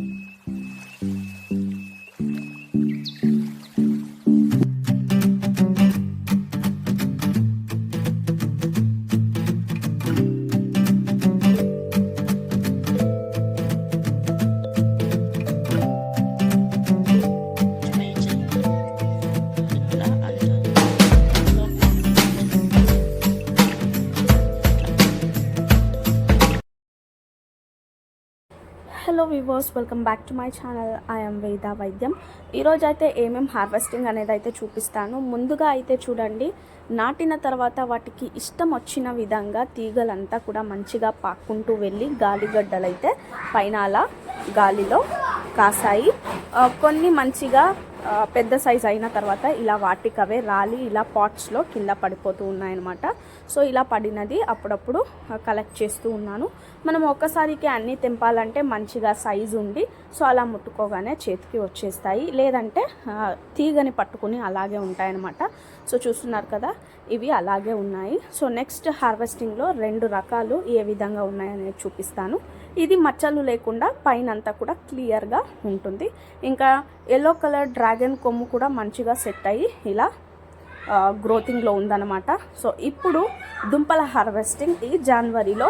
Mm-hmm. Hello viewers welcome back to my channel I'm వేద వైద్యం ఈరోజు అయితే ఏమేం హార్వెస్టింగ్ అనేది అయితే చూపిస్తాను. ముందుగా అయితే చూడండి నాటిన తర్వాత వాటికి ఇష్టం వచ్చిన విధంగా తీగలంతా కూడా మంచిగా పాక్కుంటూ వెళ్ళి గాలిగడ్డలు అయితే పైన అలా గాలిలో కాసాయి. కొన్ని మంచిగా పెద్ద సైజ్ అయిన తర్వాత ఇలా వాటికవే రాలి ఇలా పాట్స్లో కింద పడిపోతూ ఉన్నాయన్నమాట. సో ఇలా పడినది అప్పుడప్పుడు కలెక్ట్ చేస్తూ ఉన్నాను. మనం ఒక్కసారికి అన్నీ తెంపాలంటే మంచిగా సైజు ఉండి సో అలా ముట్టుకోగానే చేతికి వచ్చేస్తాయి. లేదంటే తీగని పట్టుకుని అలాగే ఉంటాయన్నమాట. సో చూస్తున్నారు కదా ఇవి అలాగే ఉన్నాయి. సో నెక్స్ట్ హార్వెస్టింగ్లో రెండు రకాలు ఏ విధంగా ఉన్నాయనేది చూపిస్తాను. ఇది మచ్చలు లేకుండా పైన అంతా కూడా క్లియర్గా ఉంటుంది. ఇంకా ఎల్లో కలర్ డ్రాగన్ కొమ్ము కూడా మంచిగా సెట్ అయ్యి ఇలా గ్రోతింగ్లో ఉందన్నమాట. సో ఇప్పుడు దుంపల హార్వెస్టింగ్ ఈ జనవరిలో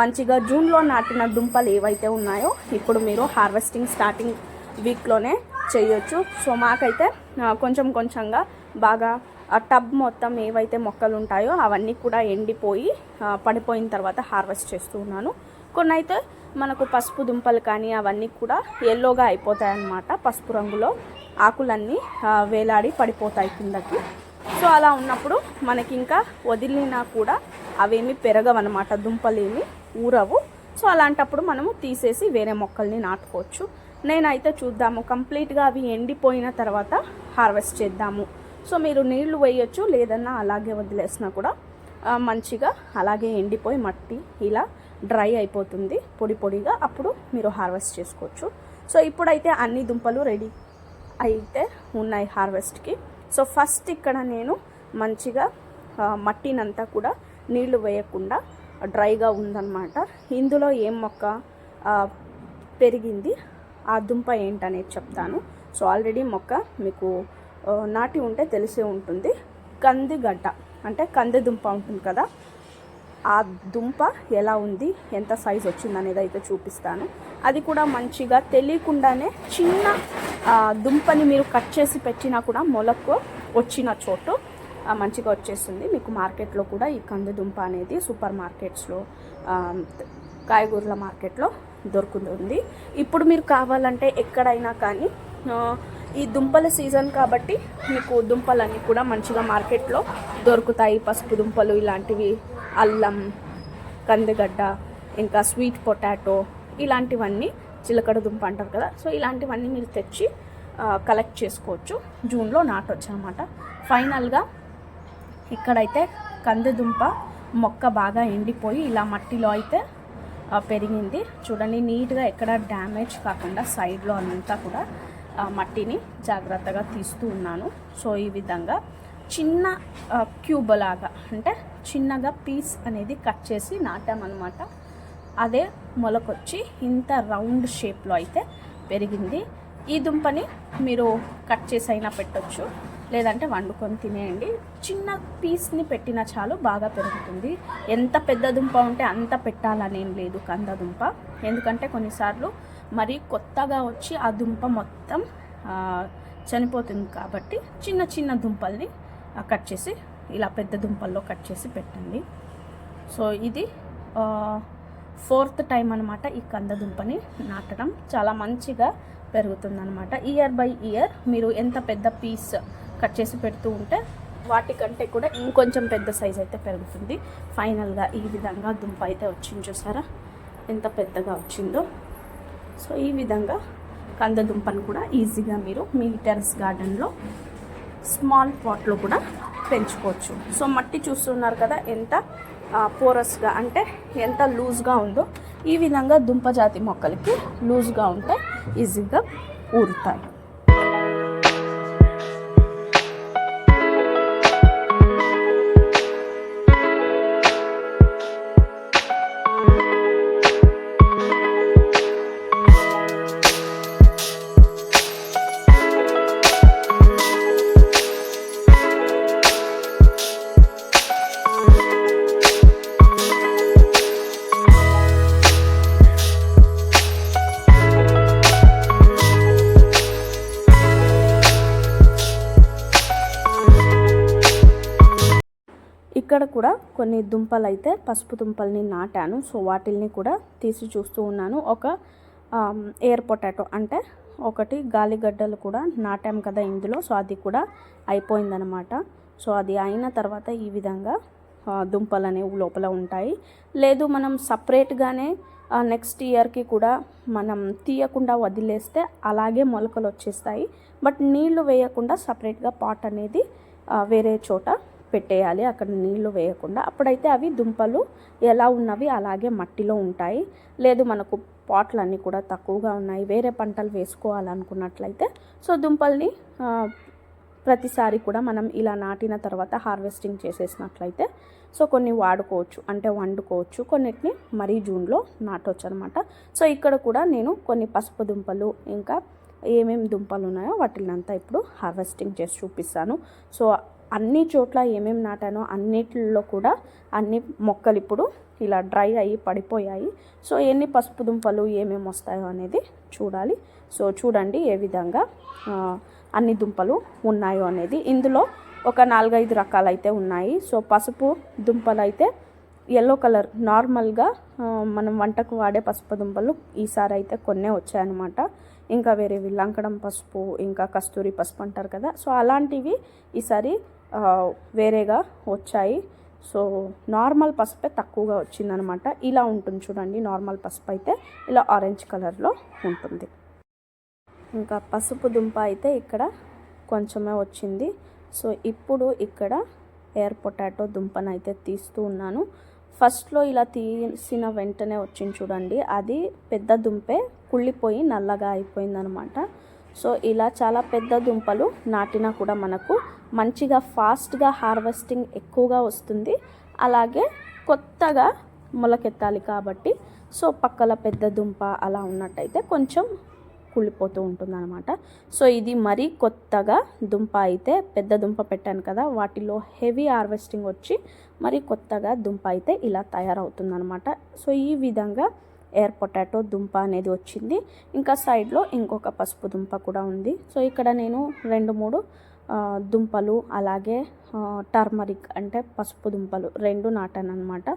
మంచిగా జూన్లో నాటిన దుంపలు ఏవైతే ఉన్నాయో ఇప్పుడు మీరు హార్వెస్టింగ్ స్టార్టింగ్ వీక్లోనే చేయొచ్చు. సో మాకైతే కొంచెం కొంచెంగా బాగా టబ్ మొత్తం ఏవైతే మొక్కలు ఉంటాయో అవన్నీ కూడా ఎండిపోయి పడిపోయిన తర్వాత హార్వెస్ట్ చేస్తూ ఉన్నాను. కొన్ని అయితే మనకు పసుపు దుంపలు కానీ అవన్నీ కూడా ఎల్లోగా అయిపోతాయి అన్నమాట పసుపు రంగులో. ఆకులన్నీ వేలాడి పడిపోతాయి కిందకి. సో అలా ఉన్నప్పుడు మనకి ఇంకా వదిలినా కూడా అవేమి పెరగవన్నమాట దుంపలేమి ఊరవు. సో అలాంటప్పుడు మనము తీసేసి వేరే మొక్కల్ని నాటుకోవచ్చు. నేనైతే చూద్దాము కంప్లీట్గా అవి ఎండిపోయిన తర్వాత హార్వెస్ట్ చేద్దాము. సో మీరు నీళ్ళు వేయొచ్చు లేదన్నా అలాగే వదిలేసినా కూడా మంచిగా అలాగే ఎండిపోయి మట్టి ఇలా డ్రై అయిపోతుంది పొడి పొడిగా అప్పుడు మీరు హార్వెస్ట్ చేసుకోవచ్చు. సో ఇప్పుడైతే అన్ని దుంపలు రెడీ అయితే ఉన్నాయి హార్వెస్ట్కి. సో ఫస్ట్ ఇక్కడ నేను మంచిగా మట్టినంతా కూడా నీళ్ళు వేయకుండా డ్రైగా ఉందన్నమాట. ఇందులో ఏం మొక్క పెరిగింది ఆ దుంప ఏంటనేది చెప్తాను. సో ఆల్రెడీ మొక్క మీకు నాటి ఉంటే తెలిసే ఉంటుంది. కందిగడ్డ అంటే కంది దుంప ఉంటుంది కదా? ఆ దుంప ఎలా ఉంది? ఎంత సైజ్ వచ్చింది అనేది అయితే చూపిస్తాను. అది కూడా మంచిగా తెలియకుండానే చిన్న దుంపని మీరు కట్ చేసి పెట్టినా కూడా మొలకు వచ్చిన చోటు మంచిగా వచ్చేస్తుంది. మీకు మార్కెట్లో కూడా ఈ కంది దుంప అనేది సూపర్ మార్కెట్స్లో కాయగూరల మార్కెట్లో దొరుకుతుంది. ఇప్పుడు మీరు కావాలంటే ఎక్కడైనా కానీ ఈ దుంపల సీజన్ కాబట్టి మీకు దుంపలన్నీ కూడా మంచిగా మార్కెట్లో దొరుకుతాయి. పసుపు దుంపలు ఇలాంటివి అల్లం కందిగడ్డ ఇంకా స్వీట్ పొటాటో ఇలాంటివన్నీ చిలకడ దుంప అంటారు కదా. సో ఇలాంటివన్నీ మీరు తెచ్చి కలెక్ట్ చేసుకోవచ్చు. జూన్లో నాటొచ్చు అనమాట ఫైనల్గా ఇక్కడైతే కందిదుంప మొక్క బాగా ఎండిపోయి ఇలా మట్టిలో అయితే పెరిగింది. చూడండి నీట్గా ఎక్కడ డ్యామేజ్ కాకుండా సైడ్లో అంతా కూడా మట్టిని జాగ్రత్తగా తీస్తూ ఉన్నాను. సో ఈ విధంగా చిన్న క్యూబ్ లాగా అంటే చిన్నగా పీస్ అనేది కట్ చేసి నాటామన్నమాట. అదే మొలకొచ్చి ఇంత రౌండ్ షేప్లో అయితే పెరిగింది. ఈ దుంపని మీరు కట్ చేసి అయినా పెట్టొచ్చు. లేదంటే వండుకొని తినేయండి. చిన్న పీస్ని పెట్టినా చాలు బాగా పెరుగుతుంది. ఎంత పెద్ద దుంప ఉంటే అంత పెట్టాలనేం లేదు కంద దుంప. ఎందుకంటే కొన్నిసార్లు మరి కొత్తగా వచ్చి ఆ దుంప మొత్తం చనిపోతుంది కాబట్టి చిన్న చిన్న దుంపల్ని కట్ చేసి ఇలా పెద్ద దుంపల్లో కట్ చేసి పెట్టండి. సో ఇది ఫోర్త్ టైం అనమాట ఈ కంద దుంపని నాటడం. చాలా మంచిగా పెరుగుతుందనమాట ఇయర్ బై ఇయర్ మీరు ఎంత పెద్ద పీస్ కట్ చేసి పెడుతూ ఉంటే వాటికంటే కూడా ఇంకొంచెం పెద్ద సైజ్ అయితే పెరుగుతుంది. ఫైనల్గా ఈ విధంగా దుంప అయితే వచ్చింది చూసారా? ఎంత పెద్దగా వచ్చిందో. సో ఈ విధంగా కందదుంపను కూడా ఈజీగా మీరు మీ టెరస్ గార్డెన్లో స్మాల్ పాట్లో కూడా పెంచుకోవచ్చు. సో మట్టి చూస్తున్నారు కదా ఎంత పోరస్గా అంటే ఎంత లూజ్గా ఉందో ఈ విధంగా దుంప జాతి మొక్కలకి లూజ్గా ఉంటే ఈజీగా ఊరుతాయి. ఇక్కడ కూడా కొన్ని దుంపలు అయితే పసుపు దుంపల్ని నాటాను. సో వాటిల్ని కూడా తీసి చూస్తూ ఉన్నాను. ఒక ఎయిర్ పొటాటో అంటే ఒకటి గాలిగడ్డలు కూడా నాటాం కదా ఇందులో. సో అది కూడా అయిపోయిందనమాట. సో అది అయిన తర్వాత ఈ విధంగా దుంపలు అనేవి లోపల ఉంటాయి. లేదు మనం సపరేట్గానే నెక్స్ట్ ఇయర్కి కూడా మనం తీయకుండా వదిలేస్తే అలాగే మొలకలు వచ్చేస్తాయి. బట్ నీళ్ళు వేయకుండా సపరేట్గా పాట్ అనేది వేరే చోట పెట్టేయాలి అక్కడ నీళ్ళు వేయకుండా. అప్పుడైతే అవి దుంపలు ఎలా ఉన్నవి అలాగే మట్టిలో ఉంటాయి. లేదు మనకు పాట్లు అన్నీ కూడా తక్కువగా ఉన్నాయి వేరే పంటలు వేసుకోవాలనుకున్నట్లయితే. సో దుంపల్ని ప్రతిసారి కూడా మనం ఇలా నాటిన తర్వాత హార్వెస్టింగ్ చేసేసినట్లయితే సో కొన్ని వాడుకోవచ్చు. అంటే వండుకోవచ్చు. కొన్నిటిని మరీ జూన్లో నాటవచ్చు అనమాట సో ఇక్కడ కూడా నేను కొన్ని పసుపు దుంపలు ఇంకా ఏమేమి దుంపలు ఉన్నాయో వాటిని అంతా ఇప్పుడు హార్వెస్టింగ్ చేసి చూపిస్తాను. సో అన్ని చోట్ల ఏమేమి నాటానో అన్నిటిలో కూడా అన్ని మొక్కలు ఇప్పుడు ఇలా డ్రై అయ్యి పడిపోయాయి. సో ఎన్ని పసుపు దుంపలు ఏమేమి వస్తాయో అనేది చూడాలి. సో చూడండి ఏ విధంగా అన్ని దుంపలు ఉన్నాయో అనేది. ఇందులో ఒక నాలుగైదు రకాలైతే ఉన్నాయి. సో పసుపు దుంపలు అయితే ఎల్లో కలర్ నార్మల్గా మనం వంటకు వాడే పసుపు దుంపలు ఈసారి అయితే కొన్నే వచ్చాయన్నమాట. ఇంకా వేరేవి లంకడం పసుపు ఇంకా కస్తూరి పసుపు అంటారు కదా. సో అలాంటివి ఈసారి వేరేగా వచ్చాయి. సో నార్మల్ పసుపే తక్కువగా వచ్చిందనమాట. ఇలా ఉంటుంది చూడండి నార్మల్ పసుపు అయితే ఇలా ఆరెంజ్ కలర్లో ఉంటుంది. ఇంకా పసుపు దుంప అయితే ఇక్కడ కొంచెమే వచ్చింది. సో ఇప్పుడు ఇక్కడ ఎయిర్ పొటాటో దుంపనైతే తీస్తూ ఉన్నాను. ఫస్ట్లో ఇలా తీసిన వెంటనే వచ్చింది చూడండి. అది పెద్ద దుంపే కుళ్ళిపోయి నల్లగా అయిపోయిందనమాట. సో ఇలా చాలా పెద్ద దుంపలు నాటినా కూడా మనకు మంచిగా ఫాస్ట్గా హార్వెస్టింగ్ ఎక్కువగా వస్తుంది. అలాగే కొత్తగా మొలకెత్తాలి కాబట్టి సో పక్కల పెద్ద దుంప అలా ఉన్నట్టయితే కొంచెం కుళ్ళిపోతూ ఉంటుంది అనమాట సో ఇది మరీ కొత్తగా దుంప అయితే పెద్ద దుంప పెట్టాను కదా వాటిలో హెవీ హార్వెస్టింగ్ వచ్చి మరి కొత్తగా దుంప అయితే ఇలా తయారవుతుంది అనమాట సో ఈ విధంగా ఎయిర్ పొటాటో దుంప అనేది వచ్చింది. ఇంకా సైడ్లో ఇంకొక పసుపు దుంప కూడా ఉంది. సో ఇక్కడ నేను రెండు మూడు దుంపలు అలాగే టర్మరిక్ అంటే పసుపు దుంపలు రెండు నాటాను అనమాట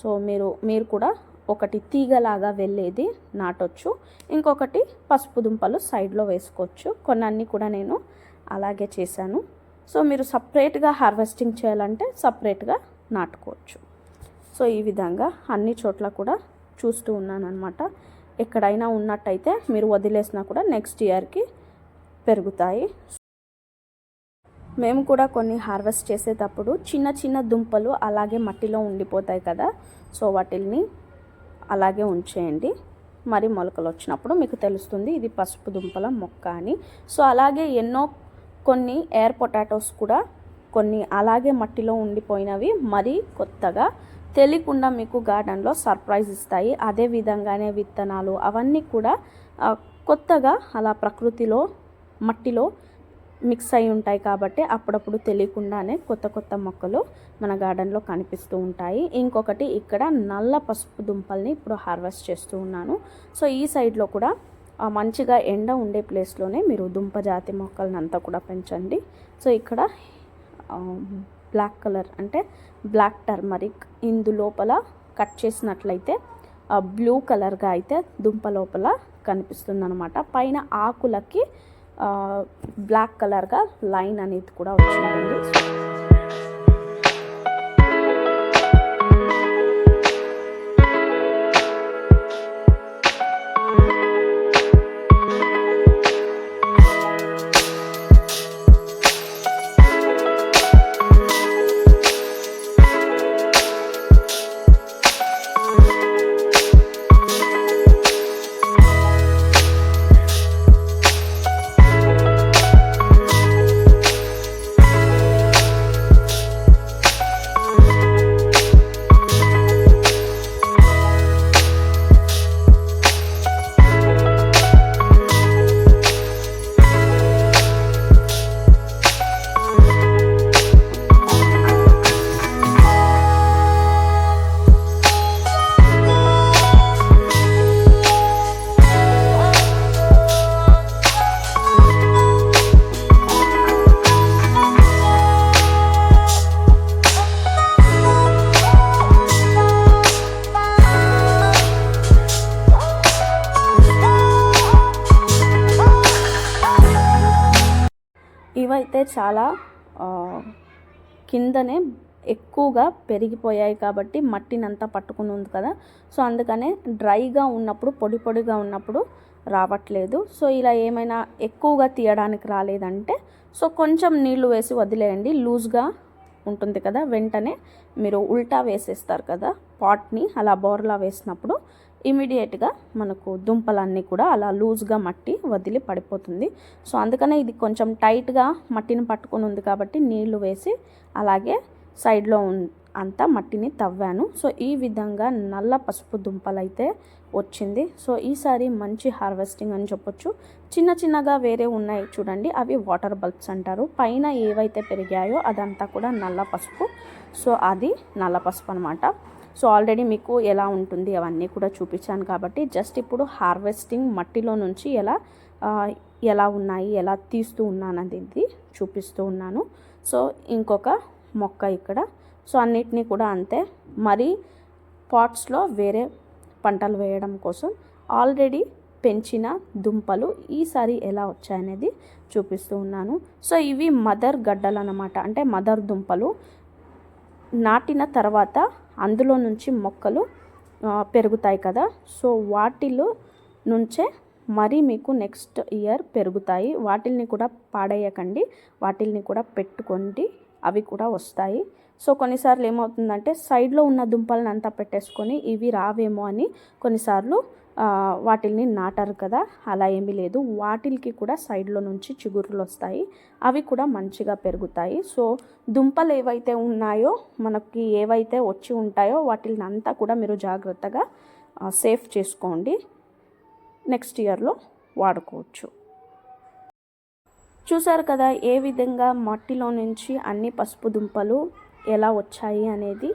సో మీరు మీరు కూడా ఒకటి తీగలాగా వెళ్ళేది నాటొచ్చు ఇంకొకటి పసుపు దుంపలు సైడ్లో వేసుకోవచ్చు. కొన్నన్ని కూడా నేను అలాగే చేశాను. సో మీరు సపరేట్గా హార్వెస్టింగ్ చేయాలంటే సపరేట్గా నాటుకోవచ్చు. సో ఈ విధంగా అన్ని చోట్ల కూడా చూస్తూ ఉన్నాను అనమాట ఎక్కడైనా ఉన్నట్టయితే మీరు వదిలేసినా కూడా నెక్స్ట్ ఇయర్కి పెరుగుతాయి. మేము కూడా కొన్ని హార్వెస్ట్ చేసేటప్పుడు చిన్న చిన్న దుంపలు అలాగే మట్టిలో ఉండిపోతాయి కదా. సో వాటిల్ని అలాగే ఉంచేయండి. మరి మొలకలు వచ్చినప్పుడు మీకు తెలుస్తుంది ఇది పసుపు దుంపల మొక్క అని. సో అలాగే ఎన్నో కొన్ని ఎయిర్ పొటాటోస్ కూడా కొన్ని అలాగే మట్టిలో ఉండిపోయినవి మరి కొత్తగా తెలియకుండా మీకు గార్డెన్లో సర్ప్రైజ్ ఇస్తాయి. అదే విధంగానే విత్తనాలు అవన్నీ కూడా కొత్తగా అలా ప్రకృతిలో మట్టిలో మిక్స్ అయి ఉంటాయి కాబట్టి అప్పుడప్పుడు తెలియకుండానే కొత్త కొత్త మొక్కలు మన గార్డెన్లో కనిపిస్తూ ఉంటాయి. ఇంకొకటి ఇక్కడ నల్ల పసుపు దుంపల్ని ఇప్పుడు హార్వెస్ట్ చేస్తూ ఉన్నాను. సో ఈ సైడ్లో కూడా మంచిగా ఎండ ఉండే ప్లేస్లోనే మీరు దుంప జాతి మొక్కలను అంతా కూడా పెంచండి. సో ఇక్కడ బ్లాక్ కలర్ అంటే బ్లాక్ టర్మరిక్ ఇందు లోపల కట్ చేసినట్లయితే బ్లూ కలర్గా అయితే దుంప లోపల కనిపిస్తుంది అనమాట పైన ఆకులకి బ్లాక్ కలర్గా లైన్ అనేది కూడా వచ్చిందండి. ఇవైతే చాలా కిందనే ఎక్కువగా పెరిగిపోయాయి కాబట్టి మట్టినంతా పట్టుకుని ఉంది కదా. సో అందుకనే డ్రైగా ఉన్నప్పుడు పొడి పొడిగా ఉన్నప్పుడు రావట్లేదు. సో ఇలా ఏమైనా ఎక్కువగా తీయడానికి రాలేదంటే సో కొంచెం నీళ్ళు వేసి వదిలేయండి. లూజ్గా ఉంటుంది కదా వెంటనే మీరు ఉల్టా వేసేస్తారు కదా పాట్ని అలా బోర్లా వేసినప్పుడు. ఇమీడియట్గా మనకు దుంపలన్నీ కూడా అలా లూజ్గా మట్టి వదిలి పడిపోతుంది. సో అందుకనే ఇది కొంచెం టైట్గా మట్టిని పట్టుకొని ఉంది కాబట్టి నీళ్ళు వేసి అలాగే సైడ్లో అంతా మట్టిని తవ్వాను. సో ఈ విధంగా నల్ల పసుపు దుంపలైతే వచ్చింది. సో ఈసారి మంచి హార్వెస్టింగ్ అని చెప్పొచ్చు. చిన్న చిన్నగా వేరే ఉన్నాయి చూడండి. అవి వాటర్ బల్బ్స్ అంటారు. పైన ఏవైతే పెరిగాయో అదంతా కూడా నల్ల పసుపు. సో అది నల్ల పసుపు అనమాట సో ఆల్రెడీ మీకు ఎలా ఉంటుంది అవన్నీ కూడా చూపించాను కాబట్టి జస్ట్ ఇప్పుడు హార్వెస్టింగ్ మట్టిలో నుంచి ఎలా ఎలా ఉన్నాయి ఎలా తీస్తూ ఉన్నాను అనేది చూపిస్తూ ఉన్నాను. సో ఇంకొక మొక్క ఇక్కడ. సో అన్నిటినీ కూడా అంతే. మరి పాట్స్లో వేరే పంటలు వేయడం కోసం ఆల్రెడీ పెంచిన దుంపలు ఈసారి ఎలా వచ్చాయనేది చూపిస్తూ ఉన్నాను. సో ఇవి మదర్ గడ్డలు అన్నమాట అంటే మదర్ దుంపలు నాటిన తర్వాత అందులో నుంచి మొక్కలు పెరుగుతాయి కదా. సో వాటిలో నుంచే మరి మీకు నెక్స్ట్ ఇయర్ పెరుగుతాయి. వాటిల్ని కూడా పాడేయకండి. వాటిల్ని కూడా పెట్టుకోండి. అవి కూడా వస్తాయి. సో కొన్నిసార్లు ఏమవుతుందంటే సైడ్లో ఉన్న దుంపలను అంతా పెట్టేసుకొని ఇవి రావేమో అని కొన్నిసార్లు వాటిల్ని నాటారు కదా అలా ఏమీ లేదు. వాటిల్కి కూడా సైడ్లో నుంచి చిగురులు వస్తాయి. అవి కూడా మంచిగా పెరుగుతాయి. సో దుంపలు ఏవైతే ఉన్నాయో మనకి ఏవైతే వచ్చి ఉంటాయో వాటిని అంతా కూడా మీరు జాగ్రత్తగా సేఫ్ చేసుకోండి. నెక్స్ట్ ఇయర్లో వాడుకోవచ్చు. చూసారు కదా ఏ విధంగా మట్టిలో నుంచి అన్ని పసుపు దుంపలు ఎలా వచ్చాయి అనేది.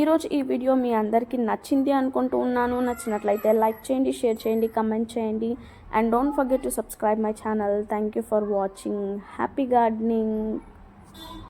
ఈరోజు ఈ వీడియో మీ అందరికీ నచ్చింది అనుకుంటూ ఉన్నాను. నచ్చినట్లయితే లైక్ చేయండి షేర్ చేయండి కమెంట్ చేయండి. And don't forget to subscribe my channel. Thank you for watching. Happy gardening.